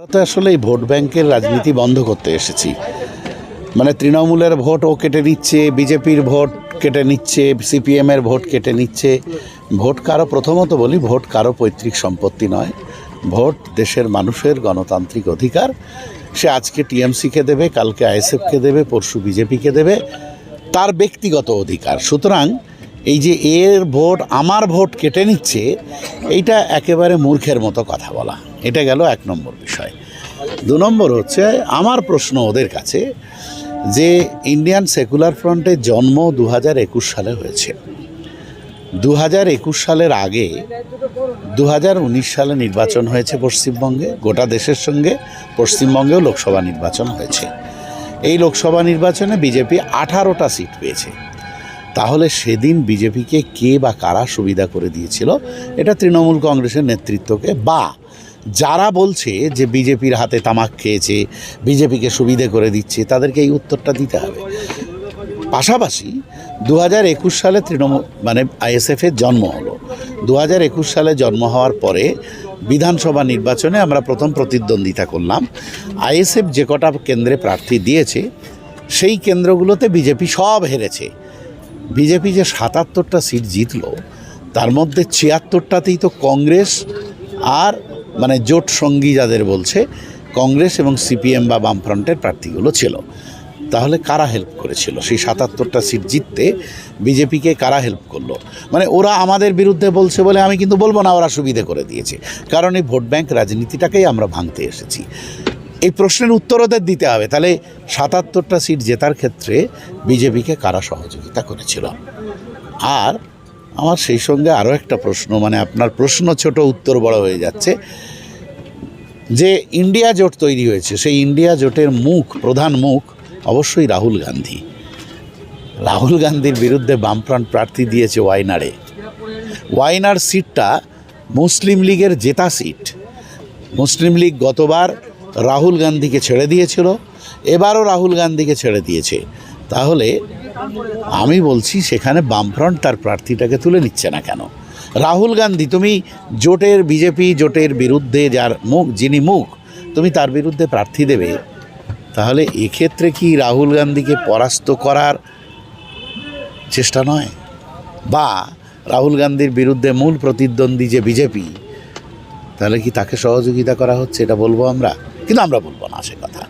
আমরা তো আসলে এই ভোট ব্যাংকের রাজনীতি বন্ধ করতে এসেছি। মানে তৃণমূলের ভোট ও কেটে নিচ্ছে, বিজেপির ভোট কেটে নিচ্ছে, সিপিএমের ভোট কেটে নিচ্ছে। ভোট কারও প্রথমত বলি, ভোট কারও পৈতৃক সম্পত্তি নয়। ভোট দেশের মানুষের গণতান্ত্রিক অধিকার। সে আজকে টিএমসিকে দেবে, কালকে আইএসএফকে দেবে, পরশু বিজেপিকে দেবে, তার ব্যক্তিগত অধিকার। সুতরাং এই যে এর ভোট, আমার ভোট কেটে নিচ্ছে, এইটা একেবারে মূর্খের মতো কথা বলা। এটা গেল এক নম্বর বিষয়। দু নম্বর হচ্ছে, আমার প্রশ্ন ওদের কাছে যে ইন্ডিয়ান সেকুলার ফ্রন্টের জন্ম দু হাজার একুশ সালে হয়েছে। দু হাজার একুশ সালের আগে দু হাজার উনিশ সালে নির্বাচন হয়েছে পশ্চিমবঙ্গে, গোটা দেশের সঙ্গে পশ্চিমবঙ্গেও লোকসভা নির্বাচন হয়েছে। এই লোকসভা নির্বাচনে বিজেপি আঠারোটা সিট পেয়েছে। তাহলে সেদিন বিজেপিকে কে বা কারা সুবিধা করে দিয়েছিল, এটা তৃণমূল কংগ্রেসের নেতৃত্বকে বা যারা বলছে যে বিজেপির হাতে তামাক খেয়েছে, বিজেপিকে সুবিধে করে দিচ্ছে, তাদেরকে এই উত্তরটা দিতে হবে। পাশাপাশি দু হাজার একুশ সালে তৃণমূল মানে আইএসএফের জন্ম হলো। দু হাজার একুশ সালে জন্ম হওয়ার পরে বিধানসভা নির্বাচনে আমরা প্রথম প্রতিদ্বন্দ্বিতা করলাম। আইএসএফ যে কটা কেন্দ্রে প্রার্থী দিয়েছে, সেই কেন্দ্রগুলোতে বিজেপি সব হেরেছে। বিজেপি যে সাতাত্তরটা সিট জিতল, তার মধ্যে ছিয়াত্তরটাতেই তো কংগ্রেস আর মানে জোট সঙ্গী যাদের বলছে, কংগ্রেস এবং সিপিএম বা বামফ্রন্টের প্রার্থীগুলো ছিল। তাহলে কারা হেল্প করেছিল? সেই সাতাত্তরটা সিট জিততে বিজেপিকে কারা হেল্প করল? মানে ওরা আমাদের বিরুদ্ধে বলছে বলে আমি কিন্তু বলব না, ওরা সুবিধে করে দিয়েছে। কারণ এই ভোট ব্যাংক রাজনীতিটাকেই আমরা ভাঙতে এসেছি। এই প্রশ্নের উত্তর ওদের দিতে হবে। তাহলে সাতাত্তরটা সিট জেতার ক্ষেত্রে বিজেপিকে কারা সহযোগিতা করেছিল? আর আমার সেই সঙ্গে আরও একটা প্রশ্ন মানে আপনার প্রশ্ন ছোট, উত্তর বড় হয়ে যাচ্ছে। যে ইন্ডিয়া জোট তৈরি হয়েছে, সেই ইন্ডিয়া জোটের মুখ, প্রধান মুখ অবশ্যই রাহুল গান্ধী। রাহুল গান্ধীর বিরুদ্ধে বামফ্রন্ট প্রার্থী দিয়েছে ওয়াইনারে। ওয়াইনার সিটটা মুসলিম লীগের জেতা সিট মুসলিম লীগ গতবার রাহুল গান্ধীকে ছেড়ে দিয়েছিল, এবারও রাহুল গান্ধীকে ছেড়ে দিয়েছে। তাহলে আমি বলছি সেখানে বামফ্রন্ট তার প্রার্থীটাকে তুলে নিচ্ছে না কেন? রাহুল গান্ধী, তুমি জোটের বিজেপি, জোটের বিরুদ্ধে যার মুখ, যিনি মুখ, তুমি তার বিরুদ্ধে প্রার্থী দেবে। তাহলে এক্ষেত্রে কি রাহুল গান্ধীকে পরাস্ত করার চেষ্টা নয়? বা রাহুল গান্ধীর বিরুদ্ধে মূল প্রতিদ্বন্দ্বী যে বিজেপি, তাহলে কি তাকে সহযোগিতা করা হচ্ছে? এটা বলব আমরা। কিন্তু আমরা বলব না সে কথা।